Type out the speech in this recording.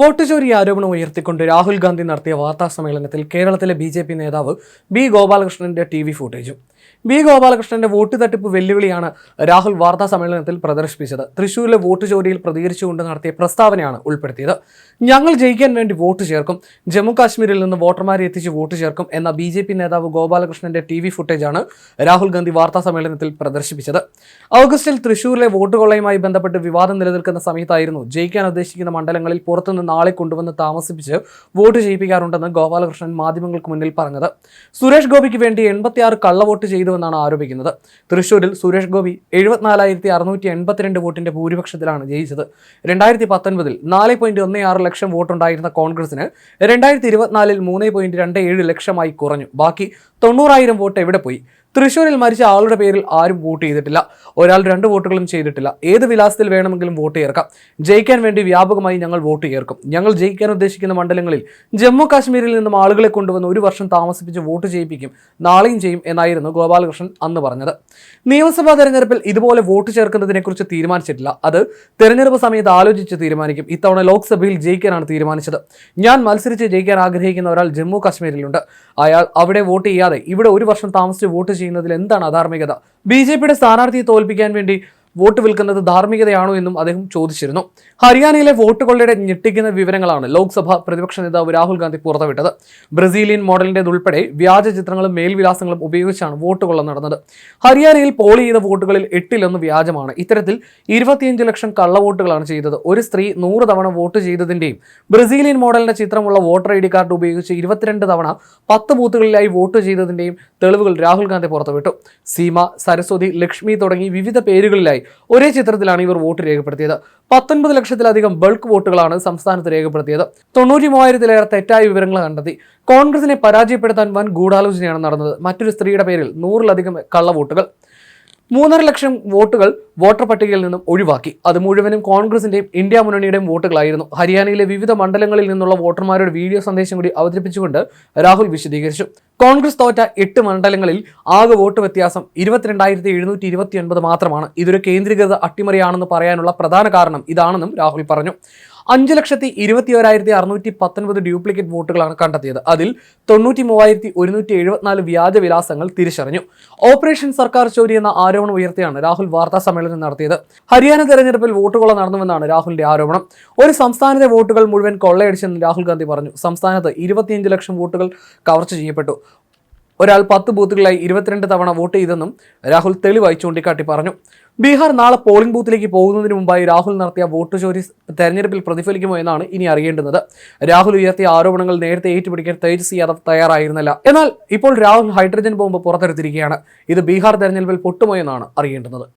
Vote ചോരി ആരോപണം ഉയർത്തിക്കൊണ്ട് രാഹുൽ ഗാന്ധി നടത്തിയ വാർത്താ സമ്മേളനത്തിൽ കേരളത്തിലെ ബി നേതാവ് ബി ഗോപാലകൃഷ്ണന്റെ ടി വി ഫുട്ടേജും. ബി ഗോപാലകൃഷ്ണന്റെ വോട്ട് തട്ടിപ്പ് വെല്ലുവിളിയാണ് രാഹുൽ വാർത്താ സമ്മേളനത്തിൽ പ്രദർശിപ്പിച്ചത്. തൃശൂരിലെ വോട്ട് ചോരിയിൽ പ്രതികരിച്ചുകൊണ്ട് നടത്തിയ പ്രസ്താവനയാണ് ഉൾപ്പെടുത്തിയത്. ഞങ്ങൾ ജയിക്കാൻ വേണ്ടി വോട്ട് ചേർക്കും ജമ്മു കാശ്മീരിൽ നിന്ന് വോട്ടർമാരെ എത്തിച്ച് വോട്ട് ചേർക്കും എന്ന ബി ജെ പി നേതാവ് ഗോപാലകൃഷ്ണന്റെ ടി വി ഫുട്ടേജാണ് രാഹുൽ ഗാന്ധി വാർത്താ സമ്മേളനത്തിൽ പ്രദർശിപ്പിച്ചത്. ഓഗസ്റ്റിൽ തൃശൂരിലെ വോട്ട് കൊള്ളയുമായി ബന്ധപ്പെട്ട് വിവാദം നിലനിൽക്കുന്ന സമയത്തായിരുന്നു ജയിക്കാൻ ഉദ്ദേശിക്കുന്ന മണ്ഡലങ്ങളിൽ പുറത്തുനിന്ന് നാളെ കൊണ്ടുവന്ന് താമസിപ്പിച്ച് വോട്ട് ചെയ്യിപ്പിക്കാറുണ്ടെന്ന് ഗോപാലകൃഷ്ണൻ മാധ്യമങ്ങൾക്ക് മുന്നിൽ പറഞ്ഞത്. സുരേഷ് ഗോപിക്ക് വേണ്ടി എൺപത്തിയാറ് കള്ളവോട്ട് ചെയ്തുവെന്നാണ് ആരോപിക്കുന്നത്. തൃശൂരിൽ സുരേഷ് ഗോപി എഴുപത്തിനാലായിരത്തി അറുന്നൂറ്റി എൺപത്തിരണ്ട് വോട്ടിന്റെ ഭൂരിപക്ഷത്തിലാണ് ജയിച്ചത്. രണ്ടായിരത്തി പത്തൊൻപതിൽ നാല് പോയിന്റ് ഒന്ന് ആറ് ലക്ഷം വോട്ടുണ്ടായിരുന്ന കോൺഗ്രസിന് രണ്ടായിരത്തി ഇരുപത്തിനാലിൽ മൂന്ന് പോയിന്റ് രണ്ട് ഏഴ് ലക്ഷമായി കുറഞ്ഞു. ബാക്കി തൊണ്ണൂറായിരം വോട്ട് എവിടെ പോയി? തൃശ്ശൂരിൽ മരിച്ച ആളുടെ പേരിൽ ആരും വോട്ട് ചെയ്തിട്ടില്ല. ഒരാൾ രണ്ട് വോട്ടുകളും ചെയ്തിട്ടില്ല. ഏത് വിലാസത്തിൽ വേണമെങ്കിലും വോട്ട് ചേർക്കാം. ജയിക്കാൻ വേണ്ടി വ്യാപകമായി ഞങ്ങൾ വോട്ട് ചേർക്കും. ഞങ്ങൾ ജയിക്കാൻ ഉദ്ദേശിക്കുന്ന മണ്ഡലങ്ങളിൽ ജമ്മു കാശ്മീരിൽ നിന്നും ആളുകളെ കൊണ്ടുവന്ന് ഒരു വർഷം താമസിപ്പിച്ച് വോട്ട് ചെയ്യിപ്പിക്കും നാളെയും ചെയ്യും എന്നായിരുന്നു ഗോപാലകൃഷ്ണൻ അന്ന് പറഞ്ഞത്. നിയമസഭാ തെരഞ്ഞെടുപ്പിൽ ഇതുപോലെ വോട്ട് ചേർക്കുന്നതിനെക്കുറിച്ച് തീരുമാനിച്ചിട്ടില്ല. അത് തെരഞ്ഞെടുപ്പ് സമയത്ത് ആലോചിച്ച് തീരുമാനിക്കും. ഇത്തവണ ലോക്സഭയിൽ ജയിക്കാനാണ് തീരുമാനിച്ചത്. ഞാൻ മത്സരിച്ച് ജയിക്കാൻ ആഗ്രഹിക്കുന്ന ഒരാൾ ജമ്മു കാശ്മീരിലുണ്ട്. അയാൾ അവിടെ വോട്ട് ചെയ്യാതെ ഇവിടെ ഒരു വർഷം താമസിച്ച് വോട്ട് ചെയ്യുന്നതിൽ എന്താണ് അധാർമികത? ബി ജെ പിയുടെ സ്ഥാനാർത്ഥിയെ തോൽപ്പിക്കാൻ വേണ്ടി വോട്ട് വിൽക്കുന്നത് ധാർമ്മികതയാണോ എന്നും അദ്ദേഹം ചോദിച്ചിരുന്നു. ഹരിയാനയിലെ വോട്ടുകളുടെ ഞെട്ടിക്കുന്ന വിവരങ്ങളാണ് ലോക്സഭ പ്രതിപക്ഷ നേതാവ് രാഹുൽ ഗാന്ധി പുറത്തുവിട്ടത്. ബ്രസീലിയൻ മോഡലിന്റെതുൾപ്പെടെ വ്യാജ ചിത്രങ്ങളും മേൽവിലാസങ്ങളും ഉപയോഗിച്ചാണ് വോട്ടുകൊള്ള നടന്നത്. ഹരിയാനയിൽ പോൾ ചെയ്ത വോട്ടുകളിൽ എട്ടിലൊന്ന് വ്യാജമാണ്. ഇത്തരത്തിൽ ഇരുപത്തിയഞ്ച് ലക്ഷം കള്ളവോട്ടുകളാണ് ചെയ്തത്. ഒരു സ്ത്രീ നൂറ് തവണ വോട്ട് ചെയ്തതിന്റെയും ബ്രസീലിയൻ മോഡലിന്റെ ചിത്രമുള്ള വോട്ടർ ഐ ഡി കാർഡ് ഉപയോഗിച്ച് ഇരുപത്തിരണ്ട് തവണ പത്ത് ബൂത്തുകളിലായി വോട്ട് ചെയ്തതിന്റെയും തെളിവുകൾ രാഹുൽ ഗാന്ധി പുറത്തുവിട്ടു. സീമ സരസ്വതി ലക്ഷ്മി തുടങ്ങി വിവിധ പേരുകളിലായി ഒരേ ചിത്രത്തിലാണ് ഇവർ വോട്ട് രേഖപ്പെടുത്തിയത്. പത്തൊൻപത് ലക്ഷത്തിലധികം ബൾക്ക് വോട്ടുകളാണ് സംസ്ഥാനത്ത് രേഖപ്പെടുത്തിയത്. തൊണ്ണൂറ്റി മൂവായിരത്തിലേറെ തെറ്റായ വിവരങ്ങൾ കണ്ടെത്തി. കോൺഗ്രസിനെ പരാജയപ്പെടുത്താൻ വൻ ഗൂഢാലോചനയാണ് നടന്നത്. മറ്റൊരു സ്ത്രീയുടെ പേരിൽ നൂറിലധികം കള്ളവോട്ടുകൾ. മൂന്നര ലക്ഷം വോട്ടുകൾ വോട്ടർ പട്ടികയിൽ നിന്നും ഒഴിവാക്കി. അത് മുഴുവനും കോൺഗ്രസിന്റെയും ഇന്ത്യ മുന്നണിയുടെയും വോട്ടുകളായിരുന്നു. ഹരിയാനയിലെ വിവിധ മണ്ഡലങ്ങളിൽ നിന്നുള്ള വോട്ടർമാരുടെ വീഡിയോ സന്ദേശം കൂടി അവതരിപ്പിച്ചുകൊണ്ട് രാഹുൽ വിശദീകരിച്ചു. കോൺഗ്രസ് തോറ്റ എട്ട് മണ്ഡലങ്ങളിൽ ആകെ വോട്ട് വ്യത്യാസം ഇരുപത്തിരണ്ടായിരത്തി എഴുന്നൂറ്റി മാത്രമാണ്. ഇതൊരു കേന്ദ്രീകൃത അട്ടിമറിയാണെന്ന് പറയാനുള്ള പ്രധാന കാരണം ഇതാണെന്നും രാഹുൽ പറഞ്ഞു. അഞ്ച് ലക്ഷത്തി ഇരുപത്തി ഒരായിരത്തി അറുന്നൂറ്റി പത്തൊൻപത് ഡ്യൂപ്ലിക്കേറ്റ് വോട്ടുകളാണ് കണ്ടെത്തിയത്. അതിൽ തൊണ്ണൂറ്റി മൂവായിരത്തി ഒരുന്നൂറ്റി എഴുപത്തിനാല് വ്യാജ വിലാസങ്ങൾ തിരിച്ചറിഞ്ഞു. ഓപ്പറേഷൻ സർക്കാർ ചോരി എന്ന ആരോപണം ഉയർത്തിയാണ് രാഹുൽ വാർത്താ സമ്മേളനം നടത്തിയത്. ഹരിയാന തെരഞ്ഞെടുപ്പിൽ വോട്ടുകൊള്ള നടന്നുവെന്നാണ് രാഹുലിന്റെ ആരോപണം. ഒരു സംസ്ഥാനത്തെ വോട്ടുകൾ മുഴുവൻ കൊള്ളയടിച്ചെന്ന് രാഹുൽ ഗാന്ധി പറഞ്ഞു. സംസ്ഥാനത്ത് ഇരുപത്തിയഞ്ച് ലക്ഷം വോട്ടുകൾ കവർച്ച ചെയ്യപ്പെട്ടു. ഒരാൾ പത്ത് ബൂത്തുകളിലായി ഇരുപത്തിരണ്ട് തവണ വോട്ട് ചെയ്തെന്നും രാഹുൽ തെളിവായി ചൂണ്ടിക്കാട്ടി പറഞ്ഞു. ബീഹാർ നാളെ പോളിംഗ് ബൂത്തിലേക്ക് പോകുന്നതിന് മുമ്പായി രാഹുൽ നടത്തിയ വോട്ട് ചോരി തെരഞ്ഞെടുപ്പിൽ പ്രതിഫലിക്കുമോ എന്നാണ് ഇനി അറിയേണ്ടുന്നത്. രാഹുൽ ഉയർത്തിയ ആരോപണങ്ങൾ നേരത്തെ ഏറ്റുപിടിക്കാൻ തേജസ്വി യാദവ് തയ്യാറായിരുന്നില്ല. എന്നാൽ ഇപ്പോൾ രാഹുൽ ഹൈഡ്രജൻ ബോംബ് പുറത്തെടുത്തിരിക്കുകയാണ്. ഇത് ബീഹാർ തെരഞ്ഞെടുപ്പിൽ പൊട്ടുമോ എന്നാണ് അറിയേണ്ടുന്നത്.